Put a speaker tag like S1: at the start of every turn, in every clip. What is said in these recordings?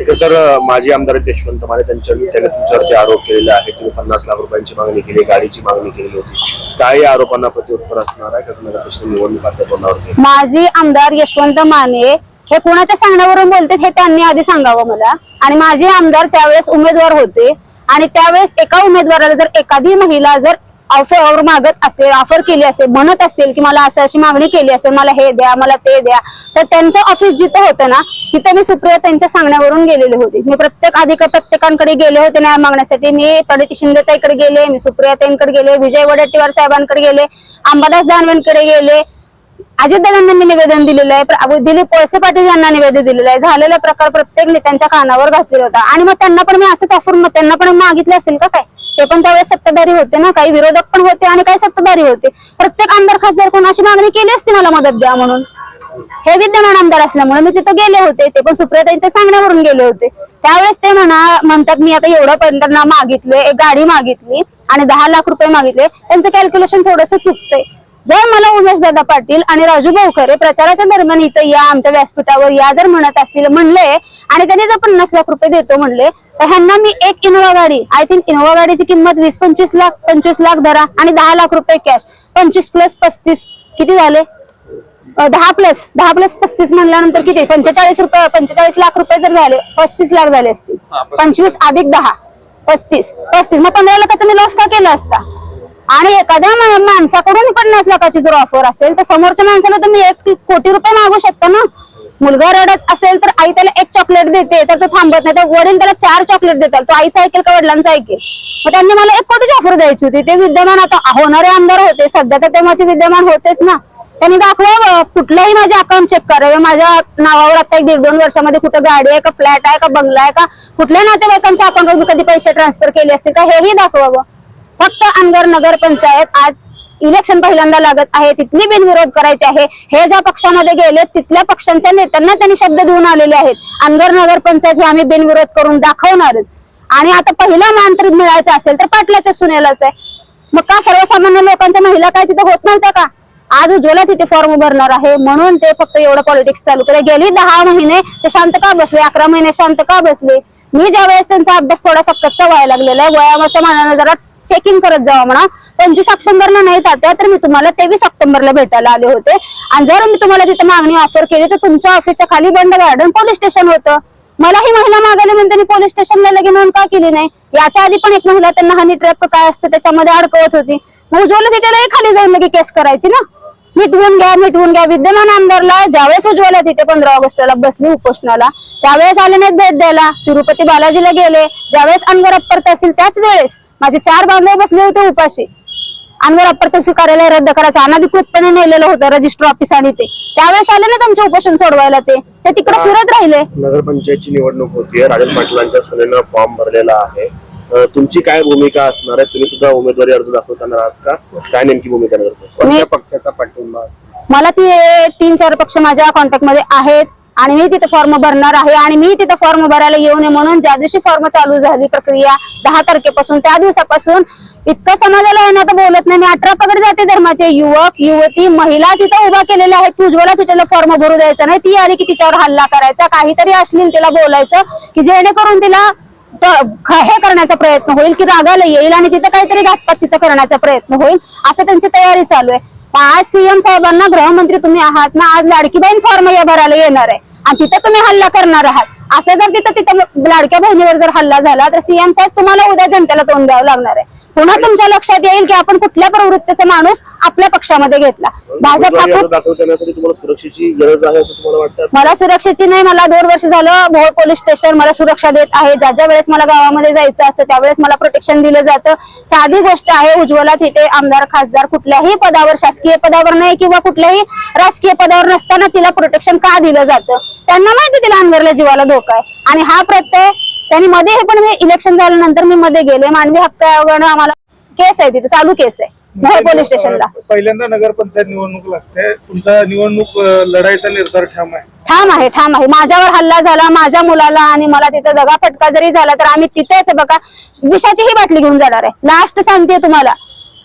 S1: एकतर तर माजी आमदार यशवंत माने त्यांच्या त्याने तुमच्यावरती आरोप केलेले आहे तुम्ही पन्नास लाख रुपयांची मागणी केली गाडीची मागणी केली होती. काही आरोपांना प्रत्युत्तर असणार आहे. का निवडणूक
S2: माजी आमदार यशवंत माने हे कुणाच्या सांगण्यावरून बोलते हे त्यांनी आधी सांगावं मला. आणि माझे आमदार त्यावेळेस उमेदवार होते. आणि त्यावेळेस एका उमेदवाराला जर एखादी महिला जर ऑफर मागत असेल ऑफर केली असेल म्हणत असेल की मला असं अशी मागणी केली असेल मला हे द्या मला ते द्या तर त्यांचं ऑफिस जिथं होतं ना तिथं मी सुप्रिया त्यांच्या सांगण्यावरून गेलेले होते. मी प्रत्येक अधिक प्रत्येकांकडे गेले होते न्याय मागण्यासाठी. मी प्रणिती शिंदेताईकडे गेले मी सुप्रिया ताईंकडे गेले विजय वडेट्टीवार साहेबांकडे गेले अंबादास दानवेंकडे गेले. अजितदादांना मी निवेदन दिलेलं आहे दिलीप वळसे पाटील यांना निवेदन दिलेलं आहे. झालेला प्रकार प्रत्येक नेत्यांच्या कानावर घातलेला होता. आणि मग त्यांना पण मी असंच ऑफर मग त्यांना पण मागितले असेल का काय? ते पण त्यावेळेस सत्ताधारी होते ना काही विरोधक पण होते आणि काही सत्ताधारी होते. प्रत्येक आमदार खासदार कोण अशी मागणी केली असती मला मदत द्या म्हणून? हे विद्यमान आमदार असल्यामुळे मी तिथं गेले होते ते पण सुप्रियाताईंच्या सांगण्यावरून गेले होते. त्यावेळेस ते म्हणा म्हणतात मी आता एवढं पंधरा मागितले एक गाडी मागितली आणि दहा लाख रुपये मागितले त्यांचं कॅल्क्युलेशन थोडंसं चुकतंय. जर मला उमेश दादा पाटील आणि राजू भाऊखरे प्रचाराच्या दरम्यान इथं या आमच्या व्यासपीठावर या जर म्हणत असतील म्हणले आणि त्यांनी जर पन्नास लाख रुपये देतो म्हणले तर ह्यांना मी एक इनोवा गाडी आय थिंक इनोवा गाडीची किंमत वीस पंचवीस लाख पंचवीस लाख धरा आणि दहा लाख रुपये कॅश पंचवीस प्लस पस्तीस किती झाले? दहा प्लस दहा प्लस पस्तीस म्हणल्यानंतर किती? पंचेचाळीस रुपये पंचेचाळीस लाख रुपये जर झाले पस्तीस लाख झाले असतील. पंचवीस अधिक दहा पस्तीस पस्तीस. मग पंधरा लाखाचा मी लॉस का केला असता? आणि एखाद्या माणसाकडून पन्नास लाखाची जर ऑफर असेल तर समोरच्या माणसाला तुम्ही एक कोटी रुपये मागू शकता ना. मुलगा रडत असेल तर आई त्याला एक चॉकलेट देते तर तो थांबत नाही. तर वडील त्याला चार चॉकलेट देतात. तो आईचं ऐकेल का वडिलांचं ऐकेल? मग त्यांनी मला एक कोटीची ऑफर द्यायची होती. ते विद्यमान आता होणारे आमदार होते. सध्या तर ते माझे विद्यमान होतेच ना. त्यांनी दाखवा कुठलंही माझे अकाउंट चेक करावे माझ्या नावावर आता एक दीड दोन वर्षामध्ये कुठं गाडी आहे का फ्लॅट आहे का बंगला आहे का कुठल्या नातेवाईकांच्या अकाउंटवर मी कधी पैसे ट्रान्सफर केले असतील का हेही दाखवावं. फक्त अनगर नगर पंचायत आज इलेक्शन पहिल्यांदा लागत आहे. तिथली बिनविरोध करायचे आहे. हे ज्या पक्षामध्ये गेले तिथल्या पक्षांच्या नेत्यांना त्यांनी शब्द देऊन आलेले आहेत. अनगर नगर पंचायत हे आम्ही बिनविरोध करून दाखवणारच. आणि आता पहिला मान मिळायचा असेल तर पाटलाच्या सुनेलाच आहे. मग का सर्वसामान्य लोकांच्या महिला काय तिथे होत नव्हत्या का? आज उज्ज्वला तिथे फॉर्म भरणार आहे. म्हणून ते फक्त एवढं पॉलिटिक्स चालू केलं गेली दहा महिने ते शांत का बसले? अकरा महिने शांत का बसले? मी ज्या वेळेस त्यांचा अभ्यास थोडासा कच्चा व्हायला लागलेला आहे वयाच्या मानाने जरा चेकिंग करत जावा म्हणा. पंचवीस ऑक्टोबरला नाही तात्या तर मी तुम्हाला तेवीस ऑक्टोबरला भेटायला आले होते. आणि जर मी तुम्हाला तिथे मागणी ऑफर केली तर तुमच्या ऑफिसच्या खाली बंद गार्डन पोलीस स्टेशन होतं. मला ही महिला मागायला म्हणते मी पोलीस स्टेशनला लगे म्हणून का केली नाही? याच्या आधी पण एक महिला त्यांना हनी ट्रॅप काय असतं त्याच्यामध्ये अडकवत होती. मग उज्ज्वला तिथे खाली जाऊन लगे केस करायची ना. मिटवून घ्या मिटवून घ्या. विद्यमान आमदारला ज्यावेळेस उज्ज्वला तिथे पंधरा ऑगस्टला बसली उपोषणाला. त्यावेळेस आले नाहीत भेट द्यायला. तिरुपती बालाजीला गेले. ज्यावेळेस अनवर अप्पर तहसील त्याच वेळेस माझे चार बांधव बसले होते उपाशी. अनवर अप्पर तहसील कार्यालय रद्द करायचं. अनाधिकृतपणे नेलेलं होतं रजिस्टर ऑफिस आणि ते. त्यावेळेस आले ना तुमचे उपोषण सोडवायला ते? ते तिकडे फिरत राहिले.
S1: नगरपंचायतची निवडणूक होतीये राजन पाटलांच्या सुनेनं फॉर्म भरलेला आहे. तुमची काय भूमिका असणार आहे? तुम्ही सुद्धा उमेदवारी अर्ज दाखवताना आहात का? काय नेमकी भूमिका नगर पक्षाचा पाठिंबा?
S2: मला ती तीन चार पक्ष माझ्या कॉन्टॅक्टमध्ये आहेत. आणि मी तिथे फॉर्म भरणार आहे आणि मी तिथे फॉर्म भरायला येऊ नये म्हणून ज्या दिवशी फॉर्म चालू झाली प्रक्रिया दहा तारखेपासून त्या दिवसापासून इतकं समाजाला येणार तर बोलत नाही. मी अठरा पगड जाते धर्माचे युवक युवती महिला तिथं उभा केलेल्या आहेत. की उज्ज्वला तिथेला फॉर्म भरू द्यायचा नाही. ती आली की तिच्यावर हल्ला करायचा. काहीतरी अश्लील तिला बोलायचं की जेणेकरून तिला हे करण्याचा प्रयत्न होईल की रागाला येईल आणि तिथं काहीतरी घातपात तिथं करण्याचा प्रयत्न होईल. असं त्यांची तयारी चालू आहे. आज सीएम साहेबांना गृहमंत्री तुम्ही आहात ना आज लाडकी बहीण फॉर्म या भरायला येणार आहे. आणि तिथं तुम्ही हल्ला करणार आहात. असं जर तिथं तिथं लाडक्या बहिणीवर जर हल्ला झाला तर सीएम साहेब तुम्हाला उद्या जनतेला तोंड द्यावं लागणार आहे. पुन्हा तुमच्या लक्षात येईल की आपण कुठल्या प्रवृत्तीचा माणूस आपल्या पक्षामध्ये घेतला. भाजप मला सुरक्षेची नाही मला दोन वर्ष झालं भोर पोलीस स्टेशन मला सुरक्षा देत आहे. ज्या ज्या वेळेस मला गावामध्ये जायचं असतं त्यावेळेस मला प्रोटेक्शन दिलं जातं. साधी गोष्ट आहे उज्ज्वला तिथे आमदार खासदार कुठल्याही पदावर शासकीय पदावर नाही किंवा कुठल्याही राजकीय पदावर नसताना तिला प्रोटेक्शन का दिलं जातं? त्यांना माहिती तिला अंगरला जीवाला धोका आहे. आणि हा प्रत्यय त्यांनी मध्ये हे पण मी इलेक्शन झाल्यानंतर मी मध्ये गेले. मानवी हक्क आयोगानं आम्हाला केस आहे तिथे चालू केस आहे. पोलीस स्टेशनला.
S3: पहिल्यांदा नगरपंचायत निवडणूक लागते. तुमचा निवडणूक लढाईचा निर्धार ठाम आहे.
S2: ठाम आहे ठाम आहे. माझ्यावर हल्ला झाला माझ्या मुलाला आणि मला तिथं दगा फटका जरी झाला तर आम्ही तिथेच बघा. विषाची ही बाटली घेऊन जाणार आहे. लास्ट सांगते तुम्हाला.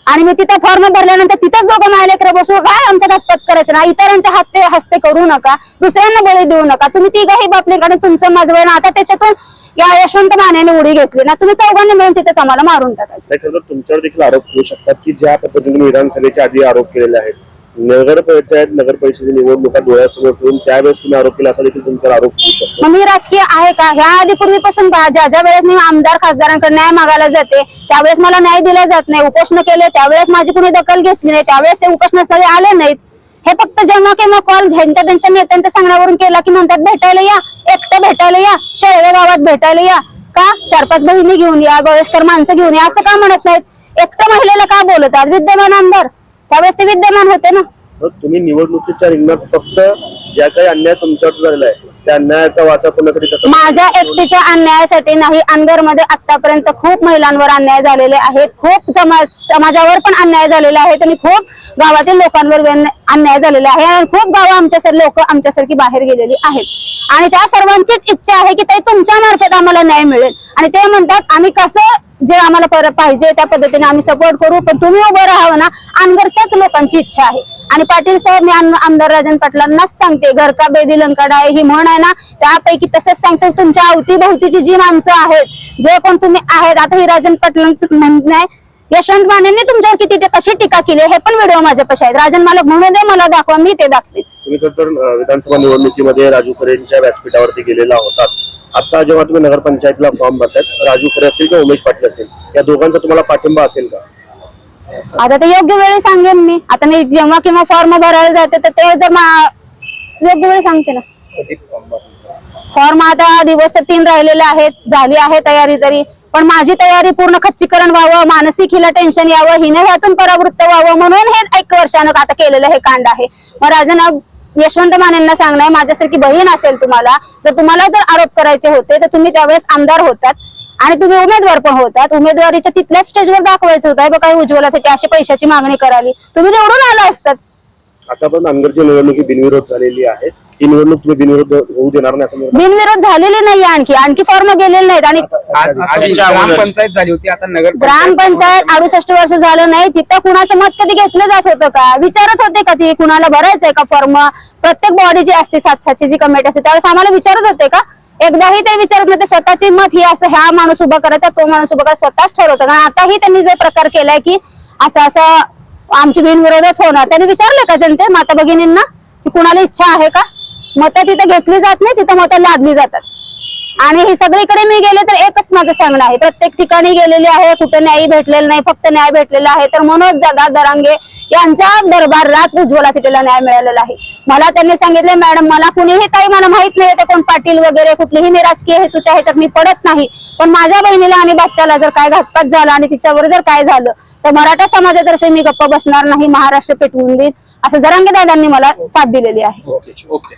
S2: आणि मी तिथं फॉर्म भरल्यानंतर तिथंच दोघं माझ्या बसू. काय आमचा घातपात करायचं? ना इतरांच्या हस्ते हस्ते करू नका. दुसऱ्यांना बळी देऊ नका. तुम्ही तिघही बापले कारण तुमचं माझं ना आता त्याच्यातून या यशवंत मानेने उडी घेतली. ना तुम्ही चौघांनी मिळून तिथेच आम्हाला मारून टाकायचं.
S1: तुमच्यावर देखील आरोप होऊ शकतात की ज्या पद्धतीने विधानसभेच्या आधी आरोप केलेले आहेत. नगर पंचायत नगर निवडणुका डोळ्यासमोर ठेवून त्यावेळेस तुम्ही आरोप केला असा देखील तुमच्यावर आरोप होऊ शकतो.
S2: मग मी राजकीय आहे का? ह्या आधी पूर्वीपासून पहा, ज्या ज्या वेळेस मी आमदार खासदारांकडे न्याय मागायला जाते त्यावेळेस मला न्याय दिला जात नाही उपोषण केले त्यावेळेस माझी कुणी दखल घेतली नाही त्यावेळेस ते उपोषणास्थळी आले नाहीत. हे फक्त जेव्हा केव्हा कॉल ह्यांच्या त्यांच्या नेत्यांच्या सांगण्यावरून केला की म्हणतात भेटायला या एकटं भेटायला या शेळवे गावात भेटायला या. का? चार पाच बहिणी घेऊन या वयस्कर माणसं घेऊन या असं का म्हणत नाहीत? एकटं महिलेला का बोलतात विद्यमान आमदार त्यावेळेस ते विद्यमान होते ना.
S1: तुम्ही निवडणुकीच्या रिंगणात फक्त ज्या काही अन्याय तुमच्यावर झालेला आहे त्या अन्यायाचा वाचा
S2: माझ्या एकटीच्या अन्यायासाठी नाही मध्ये आतापर्यंत खूप महिलांवर अन्याय झालेले आहेत. खूप समाज समाजावर पण अन्याय झालेले आहेत आणि खूप गावातील लोकांवर अन्याय झालेला आहे आणि खूप गावं आमच्या लोक आमच्यासारखी बाहेर गेलेली आहेत. आणि त्या सर्वांचीच इच्छा आहे की ते तुमच्या मार्फत आम्हाला न्याय मिळेल. आणि ते म्हणतात आम्ही कसं जे आम्हाला परत पाहिजे त्या पद्धतीने आम्ही सपोर्ट करू पण तुम्ही उभं राहावं ना. अनगरच्याच लोकांची इच्छा आहे. आणि पाटील साहेब मी आमदार राजन पाटलांनाच सांगते घर का बेदी लंकाडा आहे ही म्हण आहे ना त्यापैकी तसंच सांगतो तुमच्या अवतीभोवतीची जी माणसं आहेत जे कोण तुम्ही आहेत आता ही राजन पाटलांचं म्हणणं आहे यशवंत मानेंनी तुमच्यावर किती ते कशी टीका केली हे पण व्हिडिओ माझ्यापाशी आहेत. राजन मालक म्हणून दे मला दाखवा मी ते दाखवेन.
S1: तुम्ही तर विधानसभा निवडणुकीमध्ये राजू खरेंच्या व्यासपीठावरती गेलेला होतात. आता जेव्हा तुम्ही नगरपंचायतला फॉर्म भरतायत राजू खरे असतील किंवा उमेश पाटील असतील या दोघांचा तुम्हाला पाठिंबा असेल का?
S2: आता ते योग्य वेळी सांगेन मी. आता मी जेव्हा किंवा फॉर्म भरायला जाते तर ते जर योग्य वेळी सांगते ना. फॉर्म आता दिवस तर तीन राहिलेले आहेत झाली आहे तयारी तरी. पण माझी तयारी पूर्ण खच्चीकरण व्हावं मानसिक हिला टेन्शन यावं हिने ह्यातून परावृत्त व्हावं म्हणून हे एक वर्षानं आता केलेलं हे कांड आहे. मग राजन यशवंत मानेंना सांगणार माझ्यासारखी बहीण असेल तुम्हाला जर तुम्हाला जर आरोप करायचे होते तर तुम्ही त्यावेळेस आमदार होतात आणि तुम्ही उमेदवार पण होतात. उमेदवारीच्या तिथल्याच स्टेजवर दाखवायचं होतं बघा उज्ज्वला ते अशी पैशाची मागणी करावी तुम्ही निवडून आला असतात.
S1: आता पण अनगरची निवडणुकी बिनविरोध झालेली आहे. ही निवडणूक तुम्ही बिनविरोध होऊ देणार नाही असं
S2: बिनविरोध झालेले नाही आणखी. आणखी फॉर्म गेलेले नाहीत. आणि
S4: आज- ग्रामपंचायत झाली होती आता नगर
S2: ग्रामपंचायत अडुसष्ट वर्ष झालं नाही. तिथं कुणाचं मत कधी घेतलं जात होतं का? विचारत होते का ती? कुणाला भरायचंय का फॉर्म प्रत्येक बॉडी जी असते सात सातची जी कमिटी असते त्यावेळेस आम्हाला विचारत होते का? एकदाही ते विचारत नव्हते. स्वतःची मत ही असं ह्या माणूस उभा करायचा तो माणूस उभा करायचा स्वतःच ठरवतात आणि आताही त्यांनी जे प्रकार केलाय की असं असं आमची बिनविरोधच होणार. त्यांनी विचारले का जनते माता भगिनींना की कुणाला इच्छा आहे का? मतं तिथं घेतली जात नाही तिथं मतं लादली जातात. आणि हे सगळीकडे मी गेले तर एकच माझं सांगणं आहे. प्रत्येक ठिकाणी गेलेले आहे कुठे न्याय भेटलेला नाही फक्त न्याय भेटलेला आहे. तर मनोज दादा दरांगे यांच्या दरबारात उज्ज्वला तिथेला न्याय मिळालेला आहे. मला त्यांनी सांगितले मॅडम मला कुणीही काही मला माहीत नाही येते कोण पाटील वगैरे कुठलीही मी राजकीय हेतूच्या ह्याच्यात मी पडत नाही. पण माझ्या बहिणीला आणि बाच्च्याला जर काय घातपात झाला आणि तिच्यावर जर काय झालं तर मराठा समाजातर्फे मी गप्प बसणार नाही महाराष्ट्र पेटवून देईन असं जरांगे दादांनी मला साथ दिलेली आहे.
S4: Okay okay.